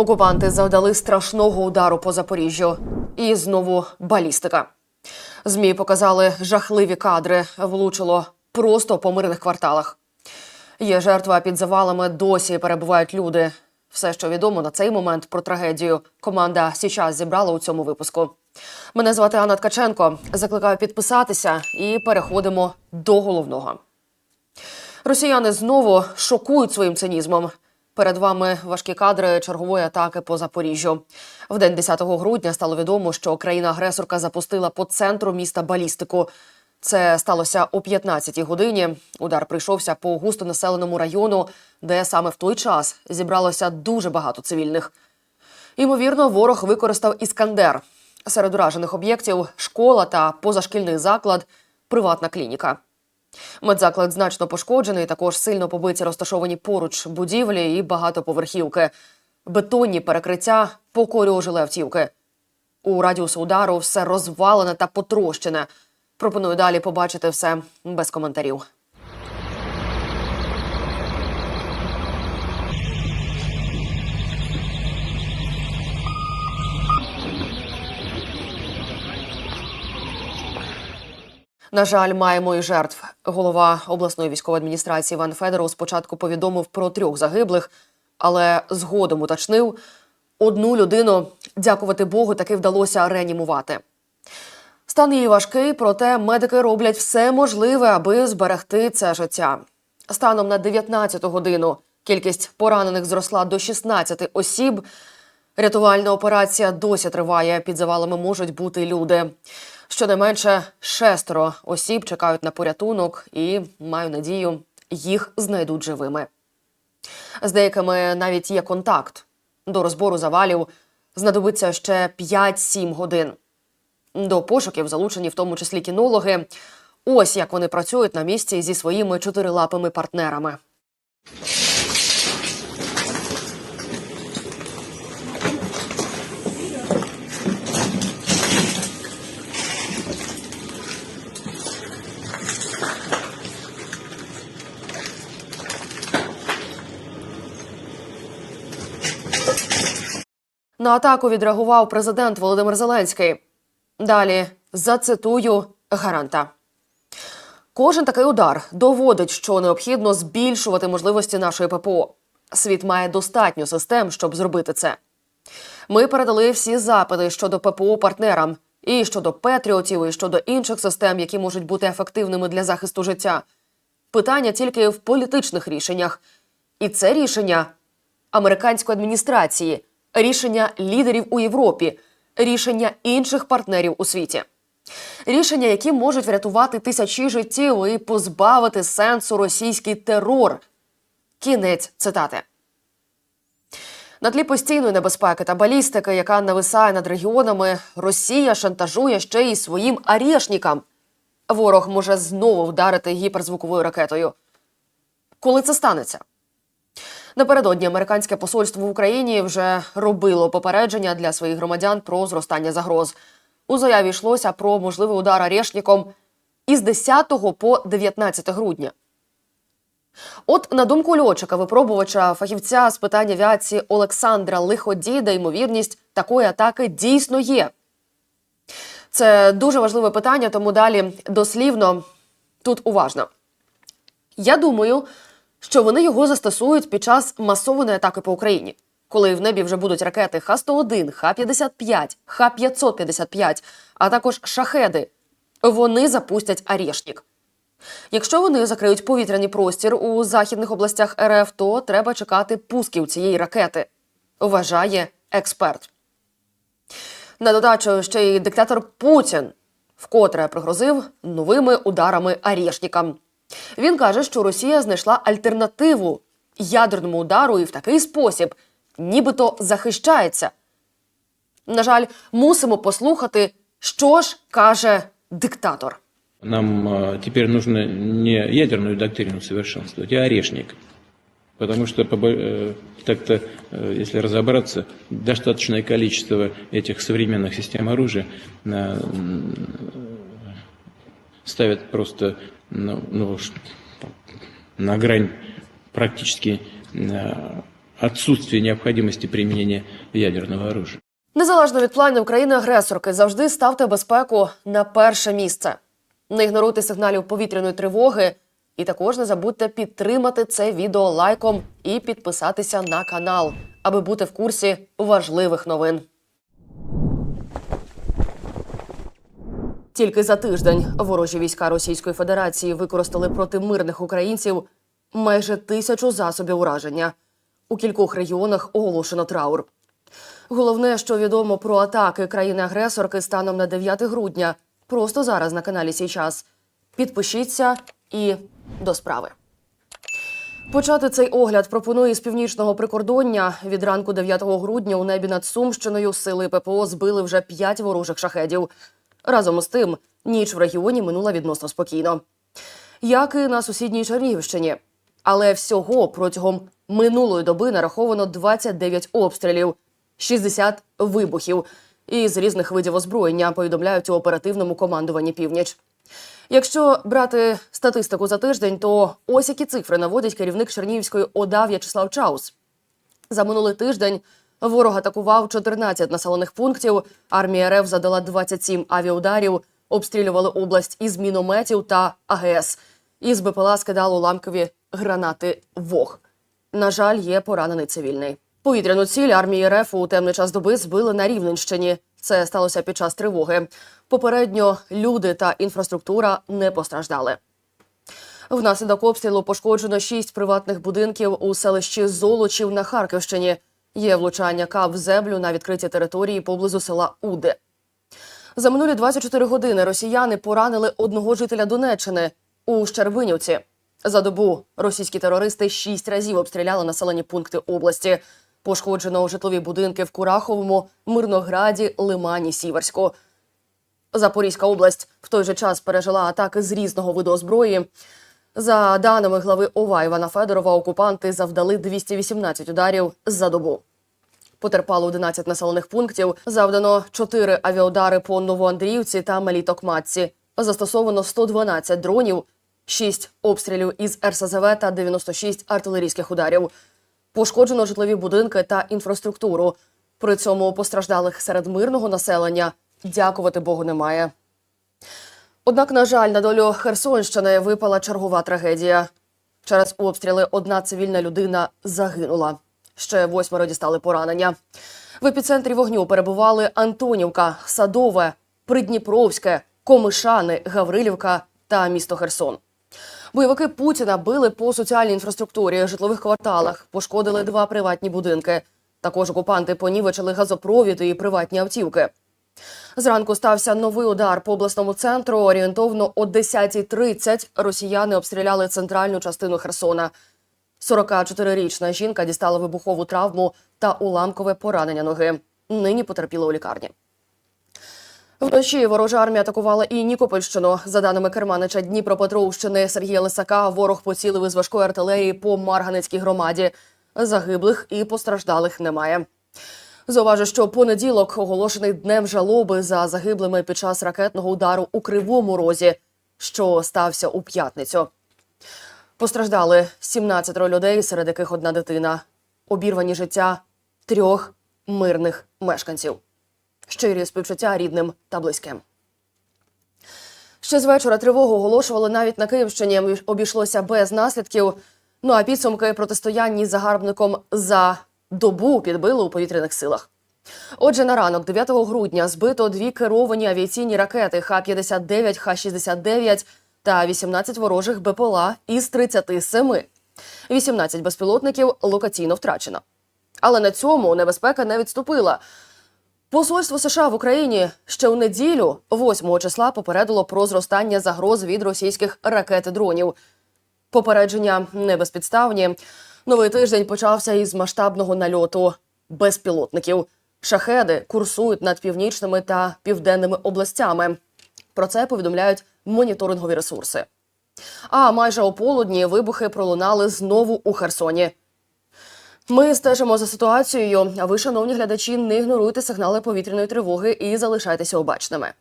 Окупанти завдали страшного удару по Запоріжжю. І знову балістика. ЗМІ показали жахливі кадри. Влучило просто по мирних кварталах. Є жертва під завалами. Досі перебувають люди. Все, що відомо на цей момент про трагедію, команда Січас зібрала у цьому випуску. Мене звати Анна Ткаченко. Закликаю підписатися і переходимо до головного. Росіяни знову шокують своїм цинізмом. Перед вами важкі кадри чергової атаки по Запоріжжю. В день 10 грудня стало відомо, що країна-агресорка запустила по центру міста балістику. Це сталося о 15-й годині. Удар прийшовся по густонаселеному району, де саме в той час зібралося дуже багато цивільних. Ймовірно, ворог використав іскандер. Серед уражених об'єктів школа та позашкільний заклад, приватна клініка. Медзаклад значно пошкоджений, також сильно побиті розташовані поруч будівлі і багатоповерхівки. Бетонні перекриття покорюжили автівки. У радіусу удару все розвалене та потрощене. Пропоную далі побачити все без коментарів. На жаль, маємо і жертв. Голова обласної військової адміністрації Іван Федоров спочатку повідомив про трьох загиблих, але згодом уточнив, одну людину, дякувати Богу, таки вдалося реанімувати. Стан її важкий, проте медики роблять все можливе, аби зберегти це життя. Станом на 19 годину кількість поранених зросла до 16 осіб. Рятувальна операція досі триває. Під завалами можуть бути люди. Щонайменше шестеро осіб чекають на порятунок і маю надію, їх знайдуть живими. З деякими навіть є контакт. До розбору завалів знадобиться ще 5-7 годин. До пошуків залучені в тому числі кінологи. Ось як вони працюють на місці зі своїми чотирилапими партнерами. На атаку відреагував президент Володимир Зеленський. Далі зацитую гаранта. Кожен такий удар доводить, що необхідно збільшувати можливості нашої ППО. Світ має достатньо систем, щоб зробити це. Ми передали всі запити щодо ППО партнерам, і щодо Петріотів, і щодо інших систем, які можуть бути ефективними для захисту життя. Питання тільки в політичних рішеннях. І це рішення американської адміністрації, рішення лідерів у Європі, рішення інших партнерів у світі. Рішення, які можуть врятувати тисячі життів і позбавити сенсу російський терор. Кінець цитати. На тлі постійної небезпеки та балістики, яка нависає над регіонами, Росія шантажує ще й своїм арішникам. Ворог може знову вдарити гіперзвуковою ракетою. Коли це станеться? Напередодні американське посольство в Україні вже робило попередження для своїх громадян про зростання загроз. У заяві йшлося про можливий удар арешником із 10 по 19 грудня. От на думку льотчика, випробувача фахівця з питань авіації Олександра Лиходіда, ймовірність такої атаки дійсно є. Це дуже важливе питання, тому далі дослівно тут уважно. Я думаю, що вони його застосують під час масованої атаки по Україні, коли в небі вже будуть ракети Х-101, Х-55, Х-555, а також шахеди. Вони запустять Арєшнік. Якщо вони закриють повітряний простір у західних областях РФ, то треба чекати пусків цієї ракети, вважає експерт. На додачу ще й диктатор Путін вкотре пригрозив новими ударами Арєшнікам. Він каже, що Росія знайшла альтернативу ядерному удару і в такий спосіб, нібито захищається. На жаль, мусимо послухати, що ж каже диктатор. Нам э, теперь нужно не ядерную доктрину совершенствовать, а орешник. Потому что, по бо- э, так-то, э, если разобраться, достаточное количество этих современных систем оружия э, м, ставят просто ну, ну, на грань практически э, отсутствие необходимости применения ядерного оружия. Незалежно від планів країни-агресорки, завжди ставте безпеку на перше місце. Не ігноруйте сигналів повітряної тривоги. І також не забудьте підтримати це відео лайком і підписатися на канал, аби бути в курсі важливих новин. Тільки за тиждень ворожі війська Російської Федерації використали проти мирних українців майже тисячу засобів ураження. У кількох регіонах оголошено траур. Головне, що відомо про атаки країни-агресорки станом на 9 грудня, просто зараз на каналі Сій час. Підпишіться і до справи. Почати цей огляд пропоную з північного прикордоння. Від ранку 9 грудня у небі над Сумщиною сили ППО збили вже 5 ворожих шахедів. Разом із тим, ніч в регіоні минула відносно спокійно. Як і на сусідній Чернігівщині. Але всього протягом минулої доби нараховано 29 обстрілів, 60 вибухів і з різних видів озброєння повідомляють у оперативному командуванні північ. Якщо брати статистику за тиждень, то ось які цифри наводить керівник Чернігівської ОДА В'ячеслав Чаус. За минулий тиждень ворог атакував 14 населених пунктів. Армія РФ задала 27 авіаударів, обстрілювали область із мінометів та АГС. Із БПЛА скидали уламкові гранати ВОГ. На жаль, є поранений цивільний. Повітряну ціль армії РФ у темний час доби збили на Рівненщині. Це сталося під час тривоги. Попередньо люди та інфраструктура не постраждали. Внаслідок обстрілу пошкоджено шість приватних будинків у селищі Золочів на Харківщині. Є влучання кап в землю на відкритій території поблизу села Уде. За минулі 24 години росіяни поранили одного жителя Донеччини у Щербинівці. За добу російські терористи шість разів обстріляли населені пункти області. Пошкоджено житлові будинки в Кураховому, Мирнограді, Лимані, Сіверську. Запорізька область в той же час пережила атаки з різного виду озброї. За даними глави ОВА Івана Федорова, окупанти завдали 218 ударів за добу. Потерпало 11 населених пунктів. Завдано 4 авіаудари по Новоандріївці та Малій Токматці. Застосовано 112 дронів, 6 обстрілів із РСЗВ та 96 артилерійських ударів. Пошкоджено житлові будинки та інфраструктуру. При цьому постраждалих серед мирного населення дякувати Богу немає. Однак, на жаль, на долю Херсонщини випала чергова трагедія. Через обстріли одна цивільна людина загинула. Ще восьмеро дістали поранення. В епіцентрі вогню перебували Антонівка, Садове, Придніпровське, Комишани, Гаврилівка та місто Херсон. Бойовики Путіна били по соціальній інфраструктурі, житлових кварталах, пошкодили два приватні будинки. Також окупанти понівечили газопровід і приватні автівки. Зранку стався новий удар по обласному центру. Орієнтовно о 10.30 росіяни обстріляли центральну частину Херсона. 44-річна жінка дістала вибухову травму та уламкове поранення ноги. Нині потерпіла у лікарні. Вночі ворожа армія атакувала і Нікопольщину. За даними керманича Дніпропетровщини Сергія Лисака, ворог поцілив із важкої артилерії по Марганецькій громаді. Загиблих і постраждалих немає. Зауважу, що понеділок оголошений днем жалоби за загиблими під час ракетного удару у Кривому Розі, що стався у п'ятницю. Постраждали 17 людей, серед яких одна дитина. Обірвані життя трьох мирних мешканців. Щирі співчуття рідним та близьким. Ще з вечора тривогу оголошували навіть на Київщині. Обійшлося без наслідків. Ну а підсумки протистояння із загарбником за добу підбили у повітряних силах. Отже, на ранок 9 грудня збито дві керовані авіаційні ракети Х-59, Х-69 та 18 ворожих БПЛА із 37. 18 безпілотників локаційно втрачено. Але на цьому небезпека не відступила. Посольство США в Україні ще у неділю, 8 числа, попередило про зростання загроз від російських ракет і дронів. Попередження не безпідставні. Новий тиждень почався із масштабного нальоту безпілотників. Шахеди курсують над північними та південними областями. Про це повідомляють моніторингові ресурси. А майже о полудні вибухи пролунали знову у Херсоні. Ми стежимо за ситуацією. А ви, шановні глядачі, не ігноруйте сигнали повітряної тривоги і залишайтеся обачними.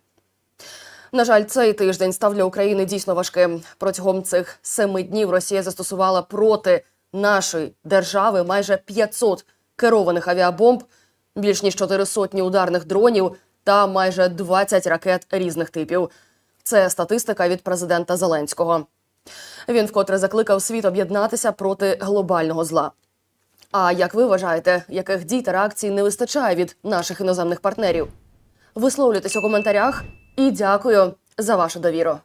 На жаль, цей тиждень став для України дійсно важким. Протягом цих семи днів Росія застосувала проти нашої держави майже 500 керованих авіабомб, більш ніж чотири сотні ударних дронів та майже 20 ракет різних типів. Це статистика від президента Зеленського. Він вкотре закликав світ об'єднатися проти глобального зла. А як ви вважаєте, яких дій та реакцій не вистачає від наших іноземних партнерів? Висловлюйтесь у коментарях і дякую за вашу довіру.